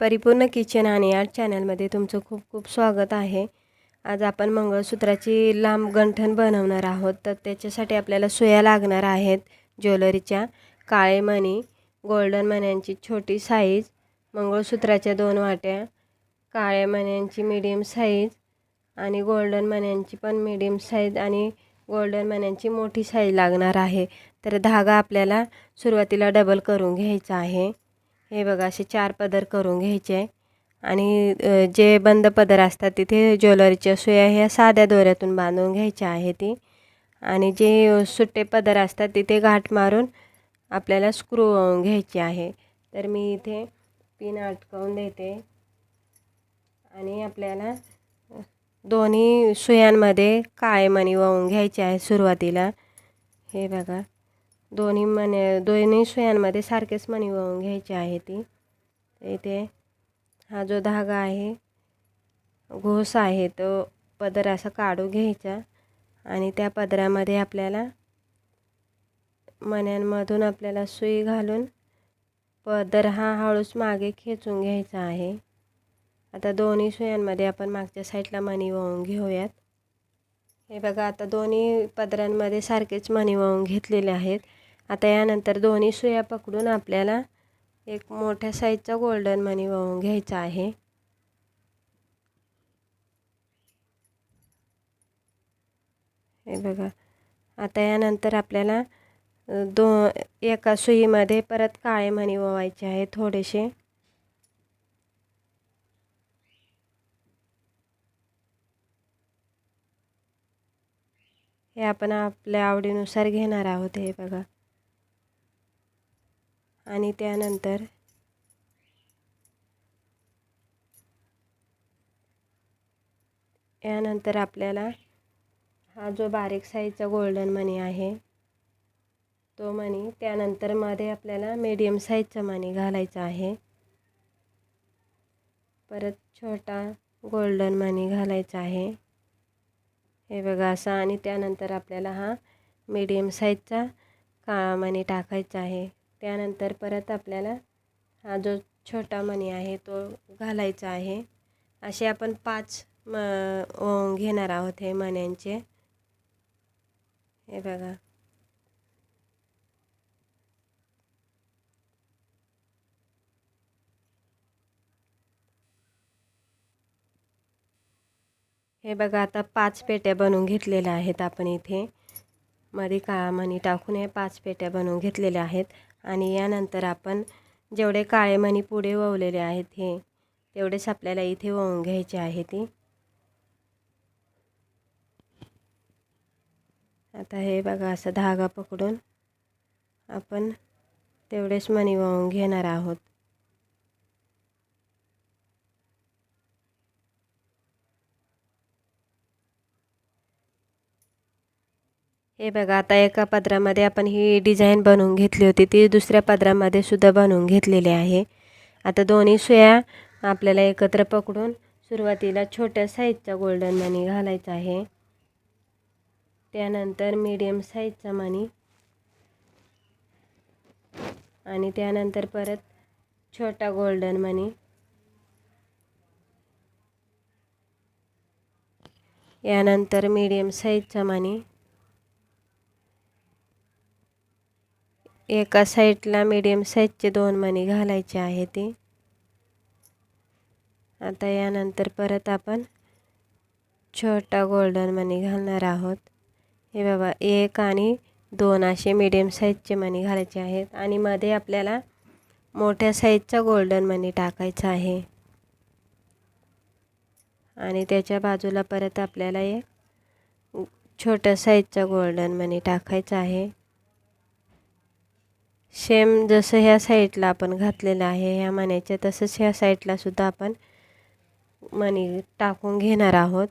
परिपूर्ण किचन आणि आर्ट चॅनलमध्ये तुमचं खूप खूप स्वागत आहे. आज आपण मंगळसूत्राची लांब गंठण बनवणार आहोत. तर त्याच्यासाठी आपल्याला सुया लागणार आहेत ज्वेलरीच्या. काळे मणी गोल्डन मण्यांची छोटी साईज मंगळसूत्राच्या दोन वाट्या काळ्या मण्यांची मीडियम साईज आणि गोल्डन मण्यांची पण मीडियम साईज आणि गोल्डन मण्यांची मोठी साईज लागणार आहे. तर धागा आपल्याला सुरुवातीला डबल करून घ्यायचा आहे. हे बघा असे चार पदर करून घ्यायचे आणि जे बंद पदर असतात तिथे ज्वेलरीच्या सुया ह्या साध्या दोऱ्यातून बांधून घ्यायच्या आहे ती. आणि जे सुट्टे पदर असतात तिथे घाट मारून आपल्याला स्क्रू घ्यायची आहे. तर मी इथे पिन अटकवून देते. आणि आपल्याला दोन्ही सुयांमध्ये काळे मणी वाहून घ्यायचे आहे सुरुवातीला. हे बघा. दोन्ही मने दोन्ही सुयांमध्ये सारखेच मणी वाहून घ्यायचे आहे ती. इथे हा जो धागा आहे घोस आहे तो पदर असा काढू घ्यायचा आणि त्या पदरामध्ये आपल्याला मण्यांमधून आपल्याला सुई घालून पदर हा हळूच मागे खेचून घ्यायचा आहे. आता दोन्ही सुयांमध्ये आपण मागच्या साईडला मणी वाहून घेऊयात. हे बघा आता दोन्ही पदरांमध्ये सारखेच मणी वाहून घेतलेले आहेत. आता यानंतर दोन्ही सुया पकडून आपल्याला एक मोठ्या साईजचा गोल्डन मनी वाहून घ्यायचा आहे. हे बघा. आता यानंतर आपल्याला दो एका सुईमध्ये परत काळे मणी ओवायचे आहे थोडेसे. हे आपण आपल्या आवडीनुसार घेणार आहोत हे बघा. आणि त्यानंतर यानंतर आपल्याला हा जो बारीक साईजचा गोल्डन मनी आहे तो मणी त्यानंतरमध्ये आपल्याला मीडियम साईजचा मणी घालायचा आहे. परत छोटा गोल्डन मनी घालायचा आहे. हे बघा असा. आणि त्यानंतर आपल्याला हा मीडियम साईजचा काळा मणी टाकायचा आहे. त्यानंतर परत आपल्याला हा जो छोटा मणी आहे तो घालायचा आहे. असे आपण पाच म घेणार आहोत हे मण्यांचे. हे बघा. हे बघा आता पाच पेट्या बनवून घेतलेल्या आहेत आपण इथे. मध्ये काळा मणी टाकून हे पाच पेट्या बनवून घेतलेल्या आहेत. आणि यानंतर आपण जेवढे काळे मणी पुढे ववलेले आहेत हे तेवढेच आपल्याला इथे वळून घ्यायचे आहे ती. आता हे बघा असं धागा पकडून आपण तेवढेच मणी वाहून घेणार आहोत. हे बघा आता एका पदरामध्ये आपण ही डिझाईन बनवून घेतली होती. ती दुसऱ्या पदरामध्ये सुद्धा बनवून घेतलेली आहे. आता दोन्ही सुया आपल्याला एकत्र पकडून सुरुवातीला छोट्या साईजचा गोल्डन मनी घालायचा आहे. त्यानंतर मीडियम साईजचा मनी आणि त्यानंतर परत छोटा गोल्डन मनी यानंतर मीडियम साईजचा मनी एका साईडला मीडियम साईजचे दोन मणी घालायचे आहे ते. आता यानंतर परत आपण छोटा गोल्डन मनी घालणार आहोत. हे बाबा एक आणि दोन असे मीडियम साईजचे मणी घालायचे आहेत आणि मध्ये आपल्याला मोठ्या साईजचा गोल्डन मनी टाकायचा आहे. आणि त्याच्या बाजूला परत आपल्याला एक छोट्या साईजचा गोल्डन मनी टाकायचा आहे. सेम जसं ह्या साईडला आपण घातलेलं आहे ह्या मण्याच्या तसंच ह्या साईडला सुद्धा आपण मणी टाकून घेणार आहोत.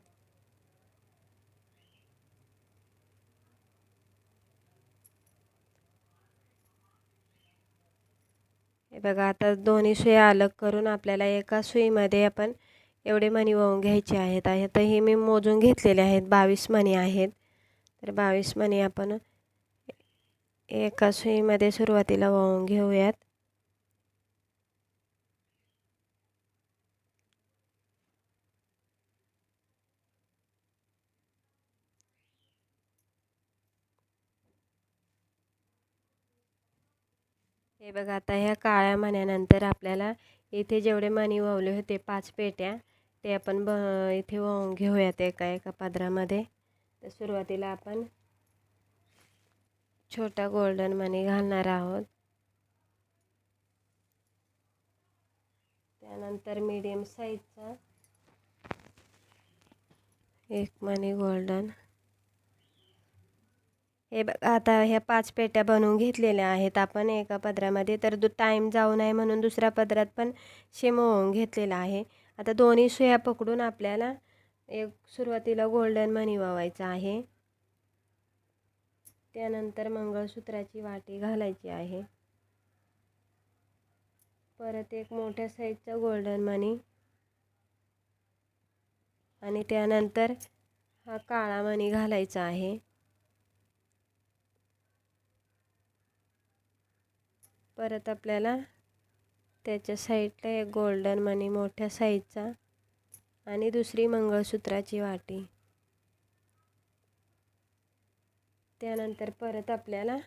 हे बघा आता दोन्ही सुया अलग करून आपल्याला एका सुईमध्ये आपण एवढे मणी वाहून घ्यायचे आहेत. आता हे मी मोजून घेतलेले आहेत. बावीस मणी आहेत. तर बावीस मणी आपण एका सुईमध्ये सुरुवातीला वाहून घेऊयात. हे बघा आता ह्या काळ्या मण्यानंतर आपल्याला इथे जेवढे मणी वावले होते पाच पेट्या ते आपण ब इथे वाहून घेऊयात एका एका पादरामध्ये तर सुरुवातीला आपण छोटा गोल्डन मनी घालणार आहोत. त्यानंतर मीडियम साईजचा एक मनी गोल्डन हे बघा आता ह्या पाच पेट्या बनवून घेतलेल्या आहेत. आपण एका पदरामध्ये तर दु टाईम जाऊ नये म्हणून दुसऱ्या पदरात पण शिमवून घेतलेला आहे. आता दोन्ही सुया पकडून आपल्याला एक सुरुवातीला गोल्डन मनी वावायचा आहे. त्यानंतर मंगळसूत्राची वाटी घालायची आहे. परत एक मोठ्या साईजचा गोल्डन मनी. आणि त्यानंतर हा काळा मणी घालायचा आहे. परत आपल्याला त्याच्या साईडला एक गोल्डन मनी मोठ्या साईजचा. आणि दुसरी मंगळसूत्राची वाटी. त्यानंतर परत आपल्याला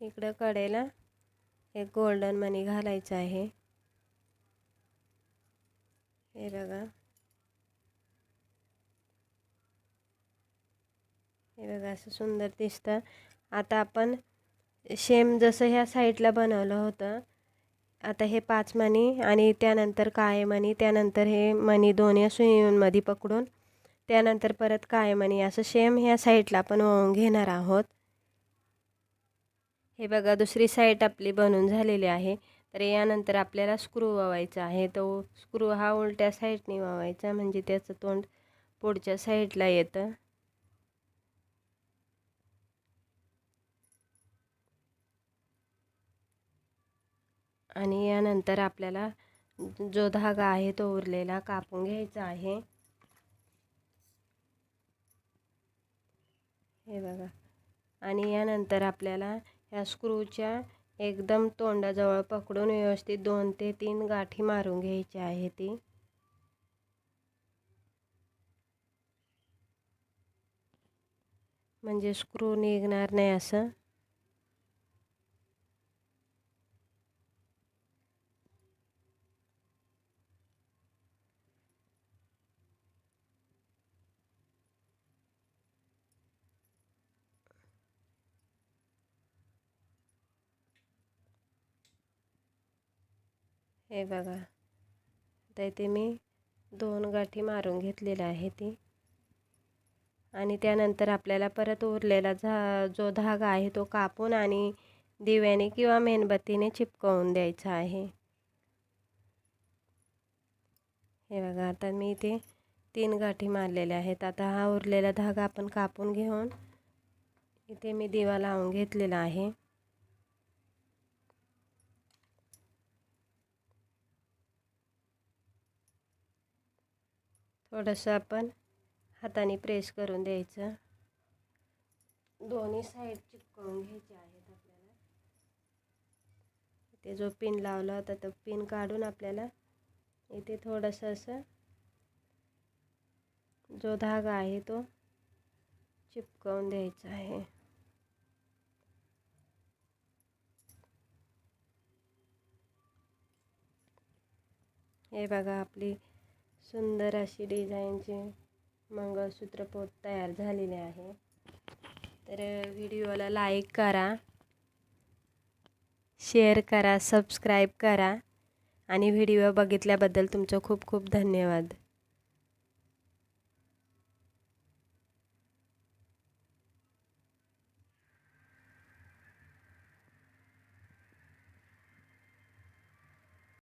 इकडं कडेला एक गोल्डन मनी घालायचं आहे. हे बघा. हे बघा असं सुंदर दिसतं. आता आपण शेम जसं ह्या साईडला बनवलं होतं आता हे पाच मणी आणि त्यानंतर काळे मणी त्यानंतर हे मणी दोन्ही सुईंमध्ये पकडून त्यानंतर परत कायमनी असं सेम ह्या साईडला आपण वाहून घेणार आहोत. हे बघा दुसरी साईड आपली बनून झालेली आहे. तर यानंतर आपल्याला स्क्रू वावायचा आहे. तो स्क्रू हा उलट्या साईडने वावायचा म्हणजे त्याचं तोंड पुढच्या साईडला येतं. आणि यानंतर आपल्याला जो धागा आहे तो उरलेला कापून घ्यायचा आहे. हे बघा. आणि यानंतर आपल्याला ह्या स्क्रूच्या एकदम तोंडाजवळ पकडून व्यवस्थित दोन ते तीन गाठी मारून घ्यायची आहे ती. म्हणजे स्क्रू निघणार नाही असं. हे बघा. आता इथे मी दोन गाठी मारून घेतलेल्या आहे ती आणि त्यानंतर आपल्याला परत उरलेला झा जो धागा आहे तो कापून आणि दिव्याने किंवा मेणबत्तीने चिपकवून द्यायचा आहे. हे बघा आता मी इथे तीन गाठी मारलेल्या आहेत. आता हा उरलेला धागा आपण कापून घेऊन इथे मी दिवा लावून घेतलेला आहे. थोडंसं आपण हाताने प्रेस करून द्यायचं. दोन्ही साईड चिपकवून घ्यायचे आहेत आपल्याला. इथे जो पिन लावला होता तो पिन काढून आपल्याला इथे थोडंसं असं जो धागा आहे तो चिपकवून द्यायचा आहे. हे बघा आपली सुंदर अशी डिझाईनची मंगळसूत्र पोत तयार झालेले आहे. तर व्हिडिओला लाईक करा शेअर करा सबस्क्राईब करा आणि व्हिडिओ बघितल्याबद्दल तुमचं खूप खूप धन्यवाद.